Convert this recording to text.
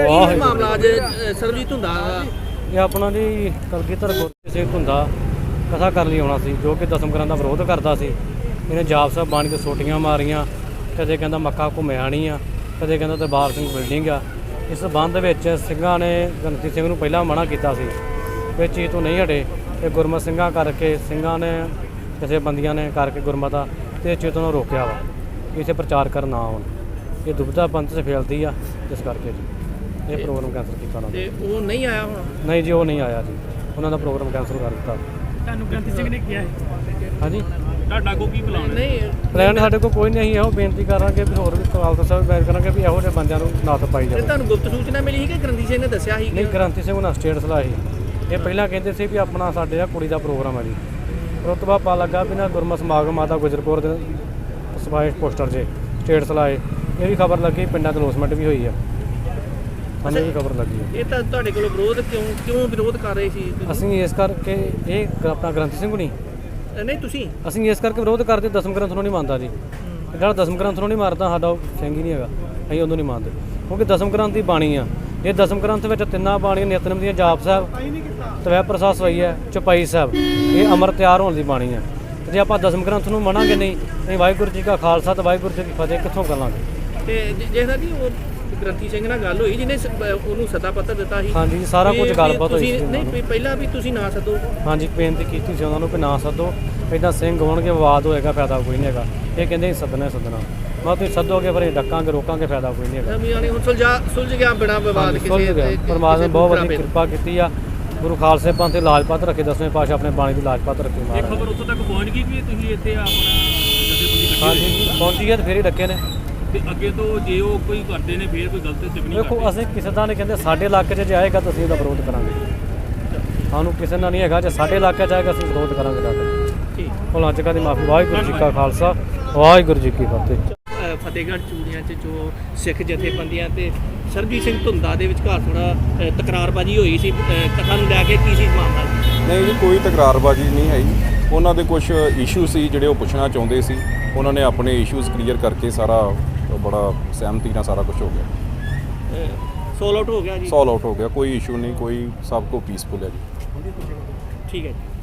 ਅੱਜ ਅ, ਸਰਬਜੀਤ ਹੁੰਦਾ। ਇਹ ਆਪਣਾ ਜੀ ਕਲਗੀਧਰ ਗੁਰਜੀਤ ਸਿੰਘ ਧੁੰਦਾ ਕਥਾ ਕਰਨ ਲਈ ਆਉਣਾ ਸੀ ਜੋ ਕਿ ਦਸਮ ਗ੍ਰੰਥ ਦਾ ਵਿਰੋਧ ਕਰਦਾ ਸੀ। ਇਹਨੇ ਜਾਪ ਸਾਹਿਬ ਬਾਣੀ ਤੇ ਸੋਟੀਆਂ ਮਾਰੀਆਂ ਕਦੇ ਕਹਿੰਦਾ ਮੱਕਾ ਘੁੰਮਿਆ ਨਹੀਂ ਆ ਕਦੇ ਕਹਿੰਦਾ ਦਰਬਾਰ ਸਿੰਘ ਬਿਲਡਿੰਗ ਆ। ਇਸ ਸੰਬੰਧ ਵਿੱਚ ਸਿੰਘਾਂ ਨੇ ਗਣਤੀ ਸਿੰਘ ਨੂੰ ਪਹਿਲਾਂ ਮਨਾ ਕੀਤਾ ਸੀ ਇਹ ਚੀਜ਼ ਤੋਂ ਨਹੀਂ ਹਟੇ ਤੇ ਗੁਰਮਤ ਸਿੰਘਾਂ ਕਰਕੇ ਸਿੰਘਾਂ ਨੇ ਕਿਸੇ ਬੰਦੀਆਂ ਨੇ ਕਰਕੇ ਗੁਰਮਤਾ ਤੇ ਇਹ ਚੀਜ਼ ਤੋਂ ਰੋਕਿਆ ਵਾ ਕਿ ਇੱਥੇ ਪ੍ਰਚਾਰ ਕਰਨ ਨਾ ਆਉਣ। ਇਹ ਦੁਬਿਧਾ ਪੰਥ 'ਚ ਫੈਲਦੀ ਆ ਇਸ ਕਰਕੇ ਜੀ। ਇਹ ਪ੍ਰੋਗਰਾਮ ਕੈਂਸਲ ਕੀਤਾ ਉਹਨਾਂ ਨੇ। ਤੇ ਉਹ ਨਹੀਂ ਆਇਆ ਹੁਣ? ਨਹੀਂ ਜੀ ਉਹ ਨਹੀਂ ਆਇਆ ਜੀ। ਉਹਨਾਂ ਦਾ ਪ੍ਰੋਗਰਾਮ ਕੈਂਸਲ ਕਰ ਦਿੱਤਾ। ਤੁਹਾਨੂੰ ਗ੍ਰੰਥੀ ਸਿੰਘ ਨੇ ਕਿਹਾ ਹੈ? ਹਾਂਜੀ? ਤੁਹਾਡਾ ਕੋ ਕੀ ਪਲਾਨ ਨਹੀਂ ਪਲਾਨ ਸਾਡੇ ਕੋਲ ਕੋਈ ਨਹੀਂ ਇਹੋ ਬੇਨਤੀ ਕਰਾਂਗੇ ਵੀ ਹੋਰ ਵੀ ਖਾਲਸਾ ਸਾਹਿਬ ਬੈਨ ਕਰਾਂਗੇ ਵੀ ਇਹੋ ਜਿਹੇ ਬੰਦਿਆਂ ਨੂੰ ਨੱਥ ਪਾਈ ਤੇ ਜਾਵੇ ਤੁਹਾਨੂੰ ਗੁਪਤ ਸੂਚਨਾ ਮਿਲੀ ਸੀ ਕਿ ਗ੍ਰੰਥੀ ਸਿੰਘ ਨੇ ਦੱਸਿਆ ਸੀ ਨਹੀਂ ਕਿ ਗ੍ਰੰਥੀ ਸਿੰਘ ਉਹਨਾਂ ਸਟੇਟ ਸਲਾਹ ਸੀ। ਇਹ ਪਹਿਲਾਂ ਕਹਿੰਦੇ ਸੀ ਵੀ ਆਪਣਾ ਸਾਡੇ ਆ ਕੁੜੀ ਦਾ ਪ੍ਰੋਗਰਾਮ ਹੈ ਜੀ। ਬਾਅਦ ਪਤਾ ਲੱਗਾ ਵੀ ਨਾ ਗੁਰਮਤ ਸਮਾਗਮ ਮਾਤਾ ਗੁਜਰਪੁਰ ਦੇ ਸਪਾਈਸ ਪੋਸਟਰ 'ਚ ਸਟੇਟ ਸਲਾਹ ਹੈ ਇਹ ਵੀ ਖਬਰ ਲੱਗੀ ਪਿੰਡਾਂ ਦੇ ਲੋਸਮੈਂਟ ਵੀ ਹੋਈ ਆ। ਸਾਨੂੰ ਇਹ ਖਬਰ ਲੱਗੀ ਹੈ। ਇਹ ਤਾਂ ਤੁਹਾਡੇ ਕੋਲ ਵਿਰੋਧ ਕਿਉਂ ਕਿਉਂ ਵਿਰੋਧ ਕਰ ਰਹੇ ਸੀ ਤੁਸੀਂ? ਅਸੀਂ ਇਸ ਕਰਕੇ ਇਹ ਗ- ਆਪਣਾ ਗ੍ਰੰਥੀ ਸਿੰਘ ਹੁਣੀ। ਅ, ਨਹੀਂ ਤੁਸੀਂ? ਅਸੀਂ ਇਸ ਕਰਕੇ ਵਿਰੋਧ ਕਰਦੇ ਦਸਮ ਗ੍ਰੰਥ ਨੂੰ ਨਹੀਂ ਮੰਨਦਾ ਜੀ। ਜਿਹੜਾ ਦਸਮ ਗ੍ਰੰਥ ਨੂੰ ਨਹੀਂ ਮਾਰਦਾ ਸਾਡਾ ਉਹ ਸਿੰਘ ਹੀ ਨਹੀਂ ਹੈਗਾ। ਅਸੀਂ ਉਹਨੂੰ ਨਹੀਂ ਮੰਨਦੇ। ਕਿਉਂਕਿ ਦਸਮ ਗ੍ਰੰਥ ਦੀ ਬਾਣੀ ਆ। ਇਹ ਦਸਮ ਗ੍ਰੰਥ ਵਿੱਚ ਤਿੰਨਾਂ ਬਾਣੀਆਂ ਨਿਤਨਮ ਦੀਆਂ ਜਾਪ ਸਾਹਿਬ ਤਵੈ ਪ੍ਰਸਾਦ ਸਵਈ ਹੈ ਚਪਾਈ ਸਾਹਿਬ ਇਹ ਅਮਰ ਤਿਆਰ ਹੋਣ ਦੀ ਬਾਣੀ ਆ। ਤੇ ਜੇ ਆਪਾਂ ਦਸਮ ਗ੍ਰੰਥ ਨੂੰ ਮੰਨਾਂਗੇ ਨਹੀਂ ਨਹੀਂ ਵਾਹਿਗੁਰੂ ਜੀ ਕਾ ਖਾਲਸਾ ਤੇ ਵਾਹਿਗੁਰੂ ਜੀ ਕੀ ਫਤਿਹ ਕਿੱਥੋਂ ਕਰਾਂਗੇ? ਤੇ ਜ- ਜਿਹੜਾ ਜੀ ਉਹ ਗ੍ਰੰਥੀ ਸਿੰਘ ਨਾਲ ਗੱਲ ਹੋਈ ਜਿਹਨੇ ਸ- ਉਹਨੂੰ ਸੱਦਾ ਪੱਤਰ ਦਿੱਤਾ ਸੀ। ਹਾਂਜੀ ਸਾਰਾ ਵੀ- ਕੁਝ ਵੀ ਗੱਲਬਾਤ ਹੋਈ ਤੁਸੀਂ- ਸੀ ਨਹੀਂ ਨੂੰ। ਵੀ ਪਹਿਲਾਂ ਵੀ ਤੁਸੀਂ ਨਾ ਸੱਦੋ। ਹਾਂਜੀ ਬੇਨਤੀ ਕੀਤੀ ਸੀ ਉਹਨਾਂ ਨੂੰ ਕਿ ਨਾ ਸੱਦੋ। ਇਦਾਂ ਸਿੰਘ ਹੋਣਗੇ ਵਿਵਾਦ ਹੋਏਗਾ ਫਾਇਦਾ ਕੋਈ ਨਹੀਂ ਹੈਗਾ। ਇਹ ਕਹਿੰਦੇ ਸੀ ਸੱਦਣਾ ਹੀ ਸੱਦਣਾ। ਮੈਂ ਤੁਸੀਂ ਸੱਦੋਗੇ ਫਿਰ ਇਹ ਡੱਕਾਂਗੇ ਰੋਕਾਂਗੇ ਫਾਇਦਾ ਕੋਈ ਨਹੀਂ ਹੈਗਾ। ਵੀ ਯਾਨੀ ਹੁਣ ਸੁਲਝਾ ਸੁਲਝ ਗਿਆ ਬਿਨਾ ਵਿਵਾਦ ਹਾਂਜੀ, ਕਿਸੇ ਗਿਆ। ਦੇ- ਪਰਮਾਤਮਾ ਨੇ ਬਹੁਤ ਬਿੱਲ। ਕਿਰਪਾ ਕੀਤੀ ਆ। ਗੁਰੂ ਖਾਲਸੇ ਪੰਥ ਤੇ ਲਾਜਪਤ ਰੱਖੇ ਦਸਵੇਂ ਪਾਤਸ਼ਾਹ ਆਪਣੇ ਬਾਣੀ ਦੀ ਲਾਜਪਤ ਰੱਖੇ ਇਹ ਮਹਾਰਾਜ ਖਬਰ ਉੱਥੋਂ ਤੱਕ ਪਹੁੰਚ ਗਈ ਕਿ ਤੁਸੀਂ ਇੱਥੇ ਆਪਣਾ ਜਥੇਬੰਦੀ ਇਕੱਠੀ ਹੋਈ ਹਾਂਜੀ ਪਹੁੰਚੀ ਹੈ ਤੇ ਫੇਰ ਹੀ ਡੱਕੇ ਨੇ। ਤੇ ਅੱਗੇ ਤੋਂ ਜੇ ਉਹ ਕੋਈ ਕਰਦੇ ਨੇ ਫੇਰ ਕੋਈ ਗਲਤ ਟਿੱਪਣੀ ਦੇਖੋ ਕਰਦੇ ਅਸੀਂ ਕਿਸੇ ਦਾ ਨਹੀਂ ਕਹਿੰਦੇ ਸਾਡੇ ਇਲਾਕੇ 'ਚ ਜੇ ਆਏਗਾ ਤਾਂ ਅਸੀਂ ਉਹਦਾ ਵਿਰੋਧ ਕਰਾਂਗੇ। ਸਾਨੂੰ ਕਿਸੇ ਨਾਲ ਨਹੀਂ ਹੈਗਾ ਜੇ ਸਾਡੇ ਇਲਾਕੇ 'ਚ ਆਏਗਾ ਅਸੀਂ ਵਿਰੋਧ ਕਰਾਂਗੇ ਕੇ ਠੀਕ। ਭੁੱਲਾਂ ਚੁੱਕਾਂ ਦੀ ਮਾਫੀ ਵਾਹਿਗੁਰੂ ਜੀ ਕਾ ਖਾਲਸਾ ਵਾਹਿਗੁਰੂ ਜੀ ਕੀ ਫਤਿਹ। ਫਤਿਹਗੜ੍ਹ ਚੂੜੀਆਂ 'ਚ ਜੋ ਸਿੱਖ ਜਥੇਬੰਦੀਆਂ ਤੇ ਸਰਬਜੀਤ ਸਿੰਘ ਧੁੰਦਾ ਦੇ ਵਿਚਕਾਰ ਥੋੜਾ ਤਕਰਾਰਬਾਜ਼ੀ ਹੋਈ ਸੀ ਕਥਾ ਨੂੰ ਲੈ ਕੇ ਕੀ ਸੀ ਮਾਮਲਾ? ਨਹੀਂ ਜੀ ਕੋਈ ਤਕਰਾਰਬਾਜ਼ੀ ਨਹੀਂ ਹੈ ਉਹਨਾਂ ਦੇ ਕੁਝ ਇਸ਼ੂ ਸੀ ਜਿਹੜੇ ਉਹ ਪੁੱਛਣਾ ਚਾਹੁੰਦੇ ਸੀ। ਉਹਨਾਂ ਨੇ ਆਪਣੇ ਇਸ਼ੂਜ਼ ਕਲੀਅਰ ਕਰਕੇ ਸਾਰਾ ਬੜਾ ਸਹਿਮਤੀ ਨਾਲ ਸਾਰਾ ਕੁਝ ਹੋ ਗਿਆ। ਸੋਲ ਆਊਟ ਹੋ ਗਿਆ ਜੀ? ਸੋਲਵ ਆਊਟ ਹੋ ਗਿਆ ਕੋਈ ਇਸ਼ੂ ਨਹੀਂ ਕੋਈ ਸਭ ਕੋ ਪੀਸਫੁਲ ਹੈ ਜੀ। ਠੀਕ ਹੈ ਜੀ।